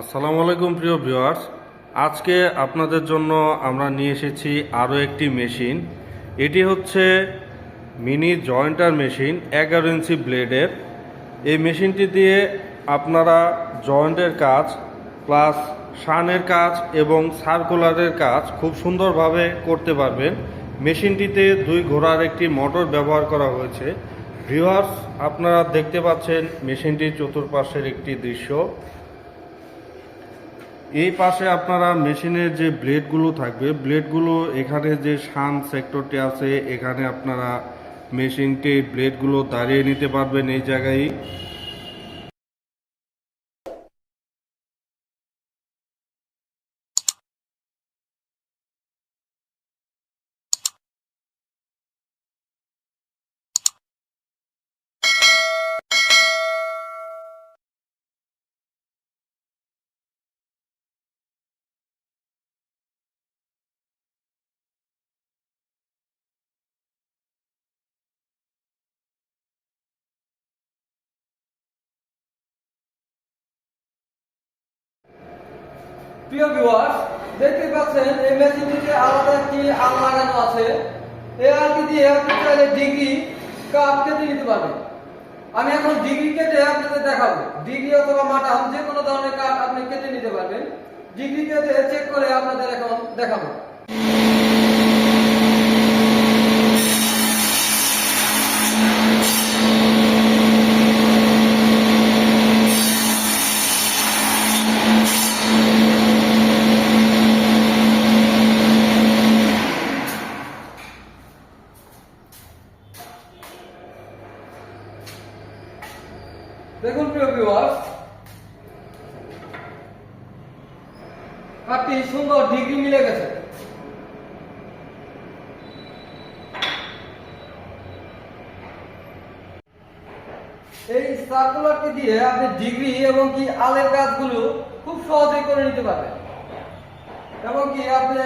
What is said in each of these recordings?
আসসালামু আলাইকুম প্রিয় ভিউয়ার্স। আজকে আপনাদের জন্য আমরা নিয়ে এসেছি আরও একটি মেশিন। এটি হচ্ছে মিনি জয়েন্টার মেশিন, এগারো ইঞ্চি ব্লেডের। এই মেশিনটি দিয়ে আপনারা জয়েন্টের কাজ, প্লাস শানের কাজ এবং সার্কুলারের কাজ খুব সুন্দরভাবে করতে পারবেন। মেশিনটিতে দুই ঘোড়ার একটি মোটর ব্যবহার করা হয়েছে। ভিউয়ার্স, আপনারা দেখতে পাচ্ছেন মেশিনটির চতুর্পাশের একটি দৃশ্য। এই পাশে আপনারা মেশিনের যে ব্লেডগুলো থাকবে, ব্লেডগুলো এখানে যে শান সেক্টরটি আছে, এখানে আপনারা মেশিনটি, ব্লেডগুলো দাঁড়িয়ে নিতে পারবেন এই জায়গায়। প্রিয় ভিউয়ার্স দেখতে পাচ্ছেন এই মেশিনটিতে আলাদা একটি আল লাগানো আছে। এই আলটি দিয়ে আপনি চাইলে ডিগ্রি কাপ কেটে নিতে পারবেন। আমি এখন ডিগ্রি কেটে আপনাদের দেখাবো। ডিগ্রি অথবা মাটাম যে কোনো ধরনের কাঠ আপনি কেটে নিতে পারবেন। ডিগ্রি কেটে চেক করে আপনাদের এখন দেখাবো। দেখুন, প্রিয় ভিউয়ার্স কাঠটি সুন্দর ডিগ্রি মিলে গেছে। এই সার্কুলারটি দিয়ে আপনি ডিগ্রি এবং কি আলের কাজগুলো খুব সহজেই করে নিতে পারবেন। এবং কি আপনি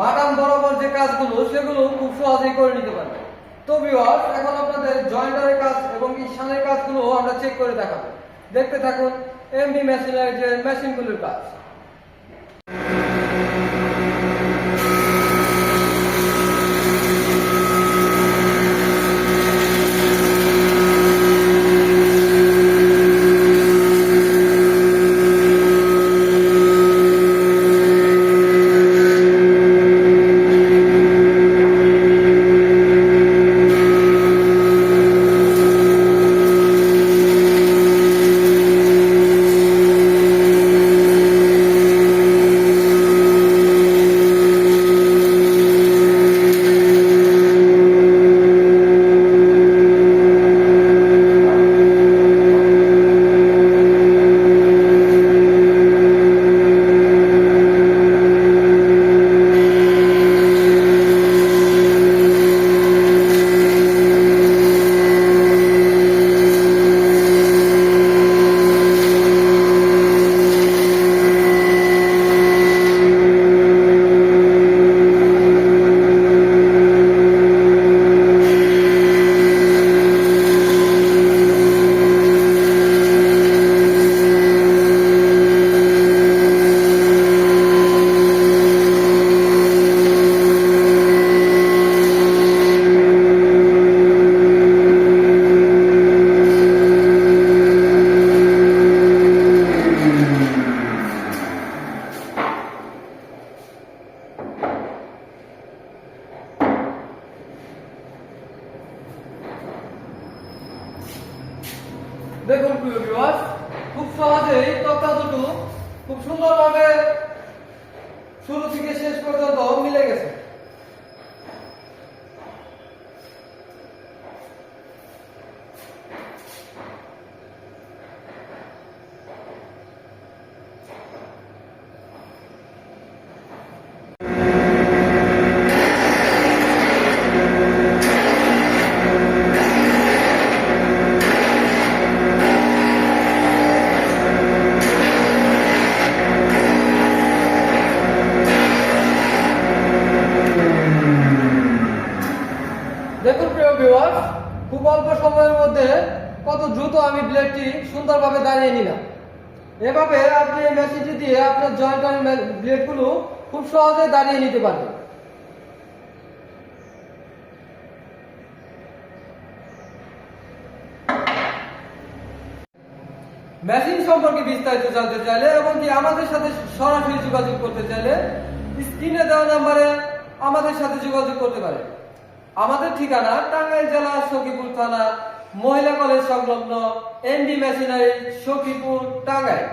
বাটাম বরাবর যে কাজগুলো, সেগুলো খুব সহজেই করে নিতে পারবেন। তো ভিউয়ার্স এখন আপনাদের জয়েন্টারের কাজ এবং ইশানের শানের কাজগুলো আমরা চেক করে দেখাবো। দেখতে থাকুন এমবি মেশিনের যে মেশিনগুলোর কাজ। দেখুন প্রিয় ভিউয়ার্স খুব সহজেই তক্তা দুটো খুব সুন্দরভাবে শুরু থেকে শেষ পর্যন্ত মিলে গেছে। ভিউয়ার্স খুব অল্প সময়ের মধ্যে কত দ্রুত আমি ব্লেডটি সুন্দরভাবে দাঁড়িয়ে নিলাম। এভাবে আপনি এই মেশিনটি দিয়ে আপনার জয়েন্টার ব্লেডগুলো খুব সহজে দাঁড়িয়ে নিতে পারবেন। মেশিন সম্পর্কে বিস্তারিত জানতে চাইলে এবং কি আমাদের সাথে সরাসরি যোগাযোগ করতে চাইলে স্ক্রিনে দেওয়া নাম্বারে আমাদের সাথে যোগাযোগ করতে পারে আমাদের ঠিকানা টাঙ্গাইল জেলা সখীপুর থানা মহিলা কলেজ সংলগ্ন এনডি মেশিনারি সখীপুর টাঙ্গাইল।